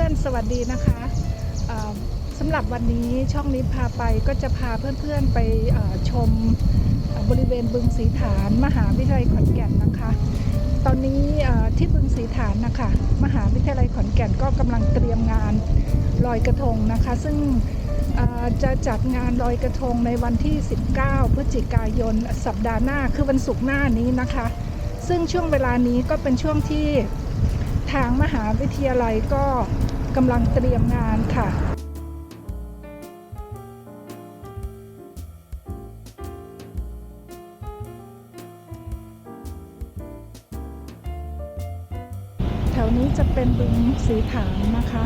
พื่อนๆ สวัสดีนะคะสำหรับวันนี้ช่องนี้พาไปก็จะพาเพื่อนๆไปเอ่อชมบริเวณบึงสีฐาน มหาวิทยาลัยขอนแก่นนะคะ ตอนนี้ที่บึงสีฐานนะคะ มหาวิทยาลัยขอนแก่นก็กำลังเตรียมงานลอยกระทงนะคะ ซึ่งจะจัดงานลอยกระทงในวันที่ 19 พฤศจิกายนสัปดาห์หน้าคือวันศุกร์หน้านี้นะคะ ซึ่งช่วงเวลานี้ก็เป็นช่วงที่ทางมหาวิทยาลัยก็ กำลังเตรียมงานค่ะแถวนี้จะเป็นบึงสีฐานนะคะ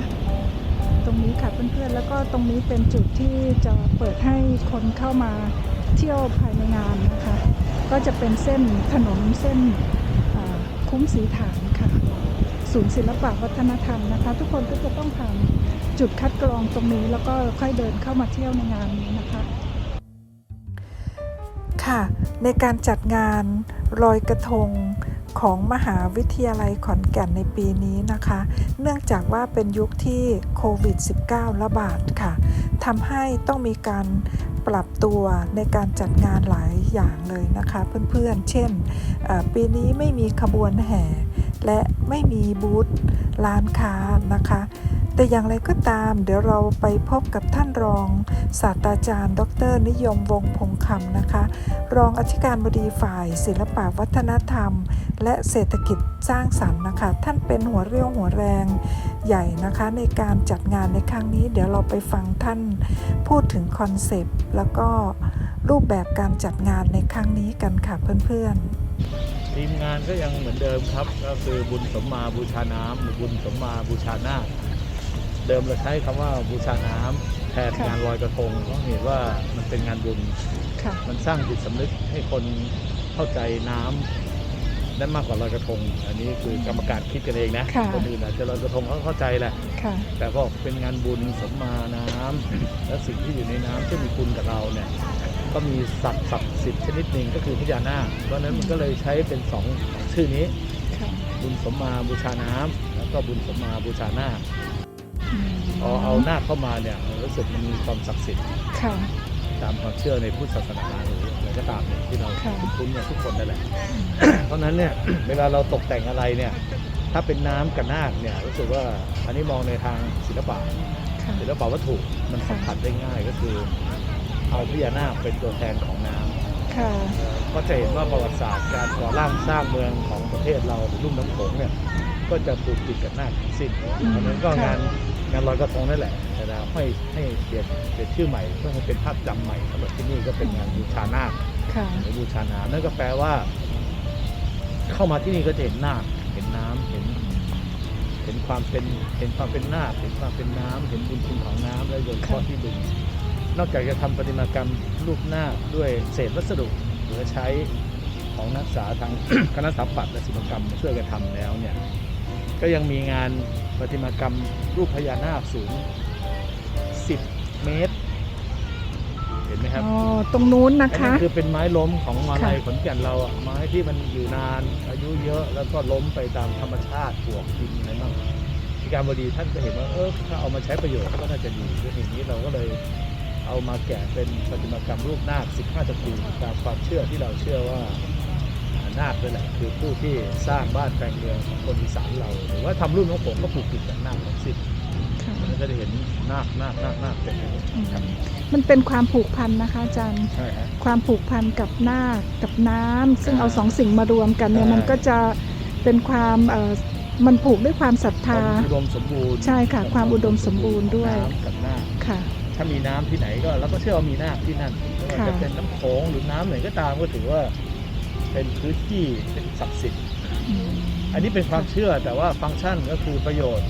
ตรงนี้ค่ะเพื่อนๆ แล้วก็ตรงนี้เป็นจุดที่จะเปิดให้คนเข้ามาเที่ยวภายในงานนะคะ ก็จะเป็นเส้นถนนเส้น คุ้มสีฐานค่ะ ศูนย์ศิลปะวัฒนธรรมนะคะ ทุกคนก็จะต้องผ่านจุดคัดกรองตรงนี้แล้วก็ค่อยเดินเข้ามาเที่ยวในงานนี้นะคะ ค่ะ ในการจัดงานลอยกระทงของมหาวิทยาลัยขอนแก่นในปีนี้นะคะ เนื่องจากว่าเป็นยุคที่โควิด -19 ระบาดค่ะทำให้ต้องมีการปรับตัวในการจัดงานหลาย อย่างเลยนะคะเพื่อนๆ เช่น ปีนี้ไม่มีขบวนแห่ และไม่มีบูธร้านค้านะคะ แต่อย่างไรก็ตามเดี๋ยวเราไปพบกับท่านรอง ศาสตราจารย์ ดร นิยมวงศ์พงคำนะคะ รองอธิการบดีฝ่าย ศิลปวัฒนธรรม และเศรษฐกิจสร้างสรรค์นะคะ ท่านเป็นหัวเรี่ยวหัวแรงใหญ่นะคะในการจัดงานในครั้งนี้ เดี๋ยวเราไปฟังท่านพูดถึงคอนเซปต์แล้วก็ รูปแบบการจัดงานในครั้งนี้กันค่ะเพื่อนๆ ทีมงานก็ยังเหมือนเดิมครับ ก็คือบุญสมมาบูชาน้ำหรือบุญสมมาบูชานาคเดิมเราใช้คำว่าบูชาน้ำแทนค่ะงานลอยกระทงเพราะเห็นว่ามันเป็นงานบุญค่ะมันสร้างจิตสำนึกให้คนเข้าใจน้ำได้มากกว่าลอยกระทง อันนี้คือกรรมการคิดกันเองนะค่ะคนอื่นอาจจะลอยกระทงเขาเข้าใจแหละค่ะแต่พอเป็นงานบุญสมมาน้ำและสิ่งที่อยู่ในน้ำที่มีคุณกับเราเนี่ย ก็มีสัตว์ศักดิ์สิทธิ์ชนิดหนึ่งก็คือพญานาคเพราะฉะนั้นมันก็เลยใช้เป็นสองสองชื่อนี้ค่ะบุญสมมาบูชาน้ำแล้วก็บุญสมมาบูชานาคอืมพอเอานาคเข้ามาเนี่ยรู้สึกมันมีความศักดิ์สิทธิ์ค่ะตามความเชื่อในพุทธศาสนาหรืออะไรก็ตามเนี่ยที่เราค่ะคุ้นๆเนี่ยทุกคนนั่นแหละ เพราะฉะนั้นเนี่ยเวลาเราตกแต่งอะไรเนี่ยถ้าเป็นน้ำกับนาคเนี่ยรู้สึกว่าอันนี้มองในทางศิลปะค่ะศิลปะวัตถุมันสัมผัสได้ง่ายก็คือ เอาพญานาคเป็นตัวแทนของน้ำค่ะเอ่อก็จะเห็นว่าประวัติศาสตร์การก่อร่างสร้างเมืองของประเทศเราหรือลุ่มน้ำโขงเนี่ยก็จะผูกติดกับนาคทั้งสิ้นเพราะฉะนั้นก็งานงานลอยกระทงนั่นแหละแต่เราให้ให้เปลี่ยนเปลี่ยนชื่อใหม่เพื่อให้เป็นภาพจำใหม่สำหรับที่นี่ก็เป็นงานบูชานาค ค่ะ หรือบูชาน้ำนั่นก็แปลว่า เข้ามาที่นี่ก็จะเห็นนาคเห็นน้ำเห็น เห็นความเป็นเห็นความเป็นนาคเห็นความเป็นน้ำเห็นบุญคุณของน้ำและโดยเฉพาะที่บึง นอกจากจะทำประติมากรรมรูปนาคด้วยเศษวัสดุเหลือใช้ของนักศึกษาทาง คณะสถาปัตย์และศิลปกรรมมาช่วยกันทำแล้วเนี่ยก็ยังมีงานประติมากรรมรูปพญานาคสูง 10 เมตร เห็นไหมครับอ๋อตรงนู้นนะอันคะนั้นคือเป็นไม้ล้มของมาลัยค่ะขอนแก่นเราอะไม้ที่มันอยู่นานอายุเยอะแล้วก็ล้มไปตามธรรมชาติปลวกดินอะไรบ้างที่การบดีท่านก็เห็นว่าเออถ้าเอามาใช้ประโยชน์ก็น่าจะดีด้วยเหตุนี้เราก็เลย เอามาแกะเป็นประติมากรรมรูปนาค 15ตระกูลตามความเชื่อที่เราเชื่อว่านาคนั่นแหละคือผู้ที่สร้างบ้านแปลงเมืองของคนอีสานเรา หรือว่าทำรูปน้องผมก็ผูกติดกับนาคทั้งสิ้นค่ะมันก็จะเห็นนาคนาคนาคนาคเต็มไปหมดครับมันเป็นความผูกพันนะคะอาจารย์ใช่ฮะความผูกพันกับนาคกับน้ำซึ่งใช่เอาสองสิ่งมารวมกันเนี่ยใช่มันก็จะเป็นความเอ่อมันผูกด้วยความศรัทธาความอุดมสมบูรณ์ใช่ค่ะ ความอุดมสมบูรณ์ด้วยน้ำกับนาคค่ะ ถ้ามีน้ำที่ไหนก็เราก็เชื่อว่ามีนาคที่นั่นไม่ว่าค่ะจะเป็นน้ำโขงหรือน้ำไหนก็ตามก็ถือว่า เป็นพื้นที่เป็นศักดิ์สิทธิ์อืมอันนี้เป็นความเชื่อแต่ว่าฟังก์ชันก็คือประโยชน์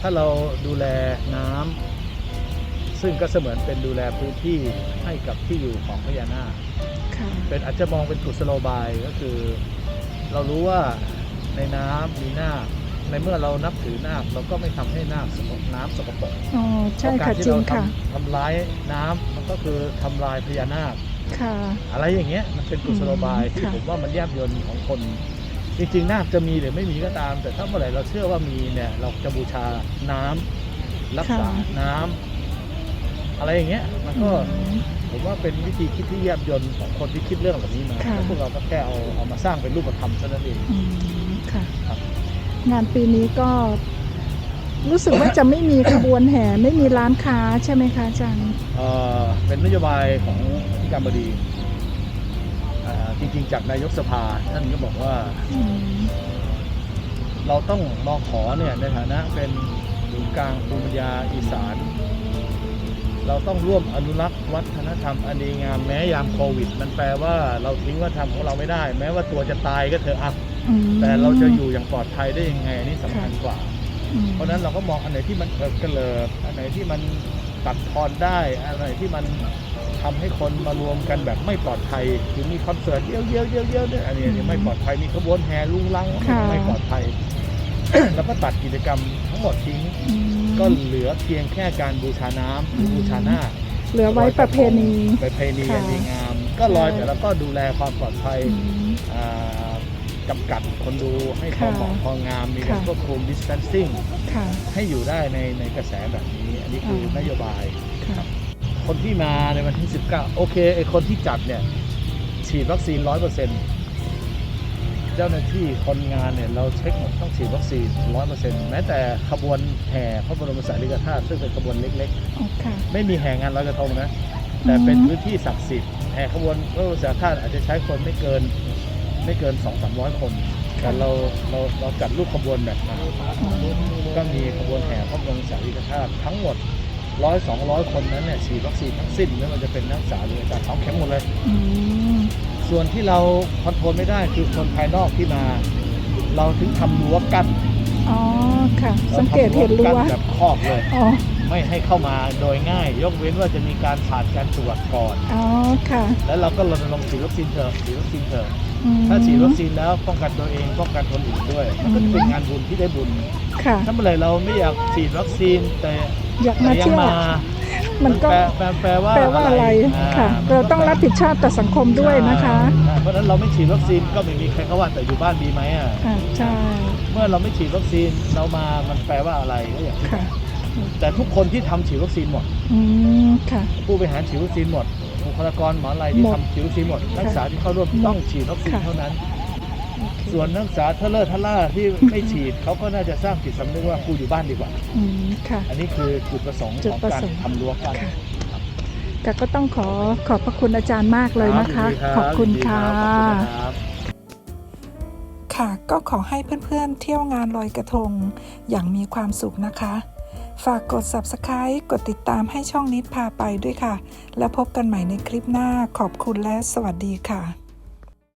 ถ้าเราดูแลน้ำซึ่งก็เสมือนเป็นดูแลพื้นที่ให้กับที่อยู่ของพญานาคค่ะเป็นอาจจะมองเป็นกุศโลบายก็คือ เรารู้ว่าในน้ำมีนาค ในเมื่อเรานับถือนาคเราก็ไม่ทำให้นาคสกปรกน้ำสกปรกอ๋อใช่เพราะกาค่ะรที่จริเรางค่ะทำทำร้ายน้ำมันก็คือทำลายพญานาคค่ะ อะไรอย่างเงี้ยมันเป็นกุศโลบายอืมที่ค่ะผมว่ามันแยบยนต์ของคน จริงๆนาคจะมีหรือไม่มีก็ตาม แต่ถ้าเมื่อไหร่เราเชื่อว่ามีเนี่ยเราจะบูชาน้ำรักษาค่ะน้ำอะไรอย่างเงี้ยมันอืก็มผมว่าเป็นวิธีคิดที่แยบยลของคนที่คิดเรื่องแบบนี้มาค่ะแล้วพวกเราก็แค่เอาเอามาสร้างเป็นรูปธรรมเท่านั้นเองอืมค่ะครับ งานปีนี้ก็ รู้สึกว่าจะไม่มีขบวนแห่ไม่มีร้านค้าใช่ไหมคะอาจารย์เอ่อเป็นนโยบายของอธิการบดีอ่าจริงๆ จากนายกสภาท่านก็บอกว่า อืมเราต้องมองขอเนี่ยในฐานะเป็นศูนย์กลางภูมิปัญญาอีสาน เราต้องร่วมอนุรักษ์วัฒนธรรมอันดีงามแม้ยามโควิด มันแปลว่าเราทิ้งวัฒนธรรมของเราไม่ได้ แม้ว่าตัวจะตายก็เถอะอะอืม แต่เราจะอยู่อย่างปลอดภัยได้ยังไงอันนี้สำคัญกว่าอืมเพราะฉะนั้นเราก็มองอันไหนที่มันเกิดกระเลิกอันไหนที่มันตัดทอนได้อันไหนที่มันทำให้คนมารวมกันแบบไม่ปลอดภัยคือมีคอนเสิร์ตเยอะๆเยอะๆเยอะๆเนี่ยอันนี้อันนี้ไม่ปลอดภัยมีขบวนแห่ลุงลังไม่ปลอดภัย แล้วก็ตัดกิจกรรมทั้งหมดทิ้ง อืมก็เหลือเพียงแค่การบูชาน้ำหรือบูชานาค เหลือไว้ประเพณี ประเพณีค่ะ อันดีงาม ก็ลอยใช่แต่แล้วก็ดูแลความปลอดภัยอืม อ่า จำกัดคนดูให้พอค่ะเหมาะพองามมีการค่ะควบคุม distancing ค่ะให้อยู่ได้ในในกระแสแบบนี้ อันนี้คืออ่านโยบายค่ะคนที่มาในวันที่ 19 โอเคไอคนที่จัดเนี่ย ฉีดวัคซีน 100%เจ้าหน้าที่คนงานเนี่ยเราเช็คหมดต้องฉีดวัคซีน 100%แม้แต่ขบวนแห่พระบรมสารีริกธาตุซึ่งเป็นขบวนเล็กอ๋อค่ะๆไม่มีแห่งานลอยกระทงนะ แต่เป็นอืมพื้นที่ศักดิ์สิทธิ์แห่ขบวนพระบรมสารีริกธาตุอาจจะใช้คนไม่เกิน ไม่เกิน 2-300 คน แต่เราเราเราจัดรูปขบวนแบบนั้นอ๋อก็มีขบวนแห่พระบรมสารีริกธาตุทั้งหมดร้อยสองร้อยคนนั้นเนี่ยฉีดวัคซีนทั้งสิ้นไม่ว่าจะเป็นนักศึกษาหรืออาจารย์สองเข็มหมดเลยอืมส่วนที่เราคอนโทรลไม่ได้คือคนภายนอกที่มา เราถึงทำรั้วกั้นอ๋อค่ะราสังเกตเห็นทำรั้กั้วแบบครอบเลยอ๋อ ไม่ให้เข้ามาโดยง่าย ยกเว้นว่าจะมีการผ่านการตรวจก่อน อ๋อ ค่ะ แล้วเราก็รณรงค์ฉีดวัคซีนเถอะฉีดวัคซีนเถอะอืม ถ้าฉีดวัคซีนแล้วป้องกันตัวเองป้องกันคนอื่นด้วยมันก็จะเป็นงานบุญที่ได้บุญ ค่ะ ถ้าเมื่อไหร่เราไม่อยากฉีดวัคซีนแต่อยากแต่มายัเที่ยว มา มันก็แปลแปลแปลว่าแปลว่าอะไร ค่ะมันก็เราต้องรับผิดชอบต่อสังคมด้วยนะคะใช่เพราะฉะนั้นเราไม่ฉีดวัคซีนก็ไม่มีใครเขาว่าแต่อยู่บ้านดีไหมอะ อ่าใช่ เมื่อเราไม่ฉีดวัคซีนเรามามันแปลว่าอะไรก็อย่างที่ค่ะ แต่ทุกคนที่ทำฉีดวัคซีนหมดอืมค่ะผู้บริหารฉีดวัคซีนหมดบุคลากรหมออะไรที่หมดทำฉีดวัคซีนหมดนักศึกษาที่เข้าร่วมต้องฉีดวัคซีนค่ะเท่านั้นโอเคส่วนนักศึกษาเทเลอร์ทล่าที่ไม่ฉีดเขาก็น่าจะสร้างจิตสำนึกว่ากูอยู่บ้านดีกว่าอืมค่ะอันนี้คือจุดประสงค์จุดของประการสงค์ทำรั้วกั้นค่ะแต่ก็ต้องขอขอบพระคุณอาจารย์มากเลยนะคะรับขอบคุณยินดีค่ะรับขอบคุณครับค่ะก็ขอให้เพื่อนๆเที่ยวงานลอยกระทงอย่างมีความสุขนะคะ ฝากกด subscribe กดติดตามให้ช่องนิดพาไปด้วยค่ะ แล้วพบกันใหม่ในคลิปหน้าขอบคุณและสวัสดีค่ะ